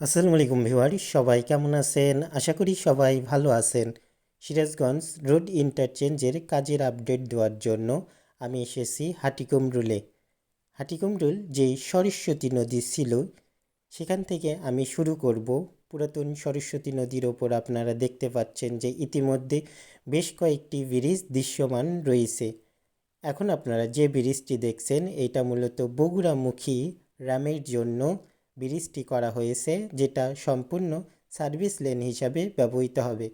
আসসালামু আলাইকুম ভিওয়ার সবাই কেমন আছেন? আশা করি সবাই ভালো আছেন। সিরাজগঞ্জ রোড ইন্টারচেঞ্জের কাজের আপডেট দেওয়ার জন্য আমি এসেছি হাটিকুমরুলে হাটিকুমরুল যে সরস্বতী নদী ছিল, সেখান থেকে আমি শুরু করব। পুরাতন সরস্বতী নদীর ওপর আপনারা দেখতে পাচ্ছেন যে ইতিমধ্যে বেশ কয়েকটি ব্রিজ দৃশ্যমান রয়েছে। এখন আপনারা যে ব্রিজটি দেখছেন, এটা মূলত বগুড়ামুখী রামের জন্য ব্রিজটি করা হয়েছে, যেটা সম্পূর্ণ সার্ভিস লেন হিসাবে ব্যবহৃত হবে।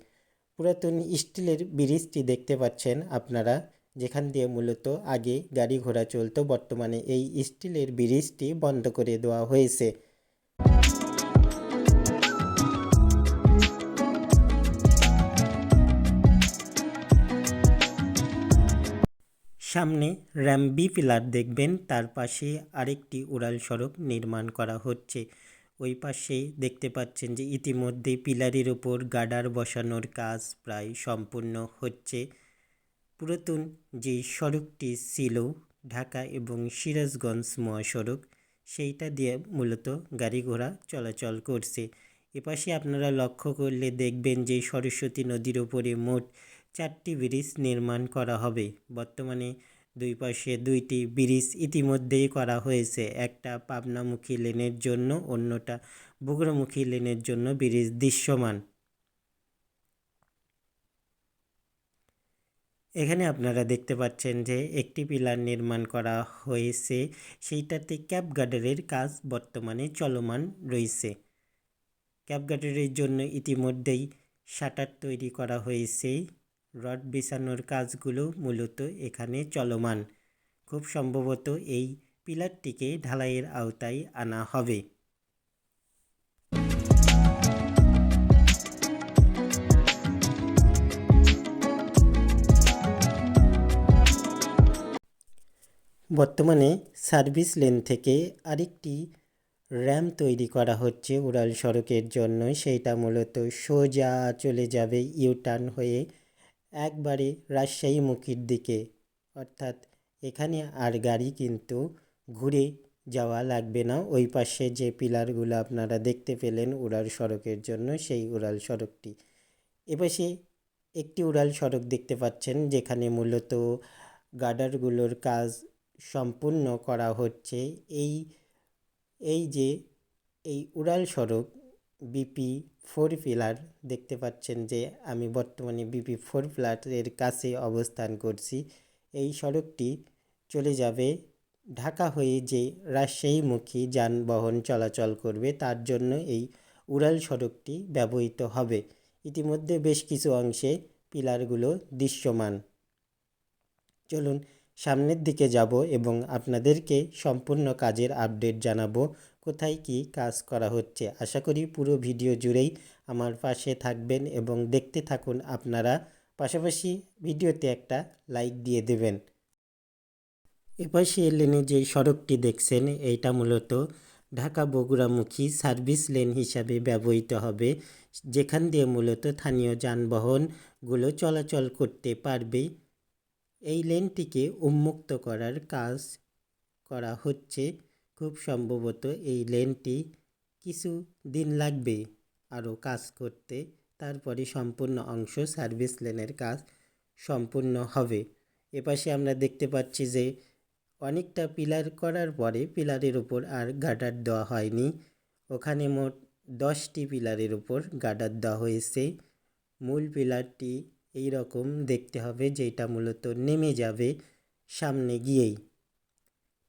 পুরাতন স্টিলের ব্রিজটি দেখতে পাচ্ছেন আপনারা, যেখান দিয়ে মূলত আগে গাড়ি ঘোড়া চলতো। বর্তমানে এই স্টিলের ব্রিজটি বন্ধ করে দেওয়া হয়েছে। সামনে র্যাম্বি পিলার দেখবেন, তার পাশে আরেকটি উড়াল সড়ক নির্মাণ করা হচ্ছে। ওই পাশে দেখতে পাচ্ছেন যে ইতিমধ্যে পিলারের ওপর গার্ডার বসানোর কাজ প্রায় সম্পূর্ণ হচ্ছে। পুরাতন যে সড়কটি ছিল ঢাকা এবং সিরাজগঞ্জ মহাসড়ক, সেইটা দিয়ে মূলত গাড়ি ঘোড়া চলাচল করছে। এপাশে আপনারা লক্ষ্য করলে দেখবেন যে সরস্বতী নদীর ওপরে মোট চারটি ব্রিজ নির্মাণ করা হবে। বর্তমানে দুই পাশে দুইটি ব্রিজ ইতিমধ্যেই করা হয়েছে। একটা পাবনামুখী লেনের জন্য, অন্যটা বগুড়ামুখী লেনের জন্য ব্রিজ দৃশ্যমান। এখানে আপনারা দেখতে পাচ্ছেন যে একটি পিলার নির্মাণ করা হয়েছে। সেইটাতে ক্যাপ গার্ডারের কাজ বর্তমানে চলমান রয়েছে। ক্যাপ গার্ডারের জন্য ইতিমধ্যেই শাটার তৈরি করা হয়েছে। রড বিছানোর কাজগুলো মূলত এখানে চলমান। খুব সম্ভবত এই পিলারটিকে ঢালাইয়ের আওতায় আনা হবে। বর্তমানে সার্ভিস লেন থেকে আরেকটি র্যাম তৈরি করা হচ্ছে উড়াল সড়কের জন্য। সেইটা মূলত সোজা চলে যাবে ইউটার্ন হয়ে একবারে রাজশাহী রাজশাহীমুখীর দিকে। অর্থাৎ এখানে আর গাড়ি কিন্তু ঘুরে যাওয়া লাগবে না। ওই পাশে যে পিলারগুলো আপনারা দেখতে পেলেন উড়াল সড়কের জন্য, সেই উড়াল সড়কটি। এপাশে একটি উড়াল সড়ক দেখতে পাচ্ছেন, যেখানে মূলত গার্ডারগুলোর কাজ সম্পূর্ণ করা হচ্ছে। এই এই যে, এই উড়াল সড়ক বিপি ফোর পিলার দেখতে পাচ্ছেন যে আমি বর্তমানে বিপি ফোর পিলারের কাছে অবস্থান করছি। এই সড়কটি চলে যাবে ঢাকা হয়ে যে রাজশাহীমুখী যানবাহন চলাচল করবে তার জন্য এই উড়াল সড়কটি ব্যবহৃত হবে। ইতিমধ্যে বেশ কিছু অংশে পিলারগুলো দৃশ্যমান। চলুন সামনের দিকে যাব এবং আপনাদেরকে সম্পূর্ণ কাজের আপডেট জানাব। কোথায় কি কাজ করা হচ্ছে? আশা করি পুরো ভিডিও জুড়েই আমার পাশে থাকবেন এবং দেখতে থাকুন আপনারা। পাশাপাশি ভিডিওতে একটা লাইক দিয়ে দেবেন। এপাশে লেনে যে সড়কটি দেখছেন, এইটা মূলত ঢাকা বগুড়ামুখী সার্ভিস লেন হিসাবে ব্যবহৃত হবে, যেখান দিয়ে মূলত স্থানীয় যানবাহনগুলো চলাচল করতে পারবে। এই লেনটিকে উন্মুক্ত করার কাজ করা হচ্ছে। খুব সম্ভবত এই লেনটি কিছু দিন লাগবে আরও কাজ করতে, তারপরে সম্পূর্ণ অংশ সার্ভিস লেনের কাজ সম্পূর্ণ হবে। এপাশে আমরা দেখতে পাচ্ছি যে অনেকটা পিলার করার পরে পিলারের উপর আর গার্ডার দেওয়া হয়নি। ওখানে মোট দশটি পিলারের উপর গার্ডার দেওয়া হয়েছে। মূল পিলারটি এই রকম দেখতে হবে যেটা মূলত নেমে যাবে সামনে গিয়েই।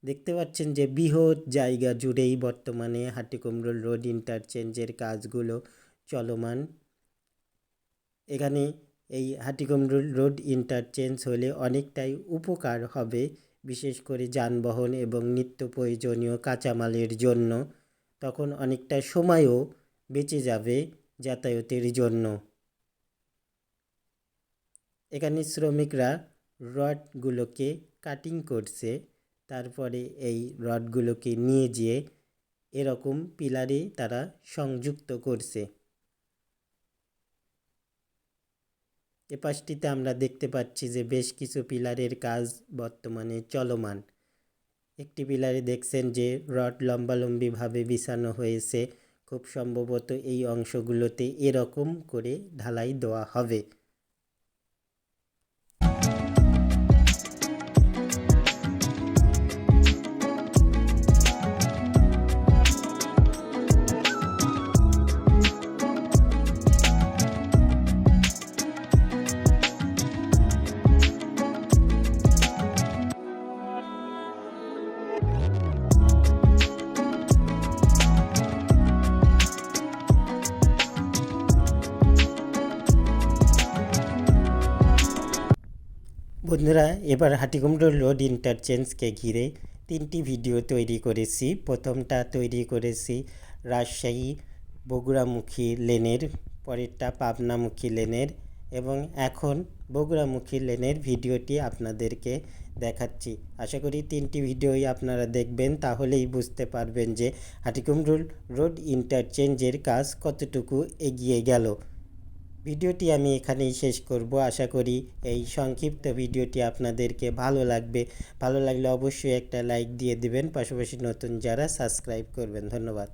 দেখতে পাচ্ছেন যে বৃহৎ জায়গা জুড়েই বর্তমানে হাটিকুমরুল রোড ইন্টারচেঞ্জের কাজগুলো চলমান। এখানে এই হাটিকুমরুল রোড ইন্টারচেঞ্জ হলে অনেকটাই উপকার হবে, বিশেষ করে যানবাহন এবং নিত্য প্রয়োজনীয় কাঁচামালের জন্য। তখন অনেকটা সময়ও বেঁচে যাবে যাতায়াতের জন্য। এখানে শ্রমিকরা রডগুলোকে কাটিং করছে। তারপরে এই রডগুলোকে নিয়ে যেয়ে এরকম পিলারে তারা সংযুক্ত করছে। এ পাশটিতে আমরা দেখতে পাচ্ছি যে বেশ কিছু পিলারের কাজ বর্তমানে চলমান। একটি পিলারে দেখছেন যে রড লম্বালম্বিভাবে বিছানো হয়েছে। খুব সম্ভবত এই অংশগুলোতে এরকম করে ঢালাই দেওয়া হবে। বন্ধুরা, এবার হাটিকুমড়ো রোড ইন্টারচেঞ্জকে ঘিরে তিনটি ভিডিও তৈরি করেছি। প্রথমটা তৈরি করেছি রাজশাহী বগুড়ামুখী লেনের পরেরটা পাবনামুখী লেনের এবং এখন বগুড়ামুখী লেনের ভিডিওটি আপনাদেরকে দেখাচ্ছি। আশা করি তিনটি ভিডিওই আপনারা দেখবেন, তাহলেই বুঝতে পারবেন যে হাটিকুমরুল রোড ইন্টারচেঞ্জের কাজ কতটুকু এগিয়ে গেল। ভিডিওটি আমি এখানেই শেষ করব। আশা করি এই সংক্ষিপ্ত ভিডিওটি আপনাদেরকে ভালো লাগবে। ভালো লাগলে অবশ্যই একটা লাইক দিয়ে দিবেন। পাশাপাশি নতুন যারা সাবস্ক্রাইব করবেন, ধন্যবাদ।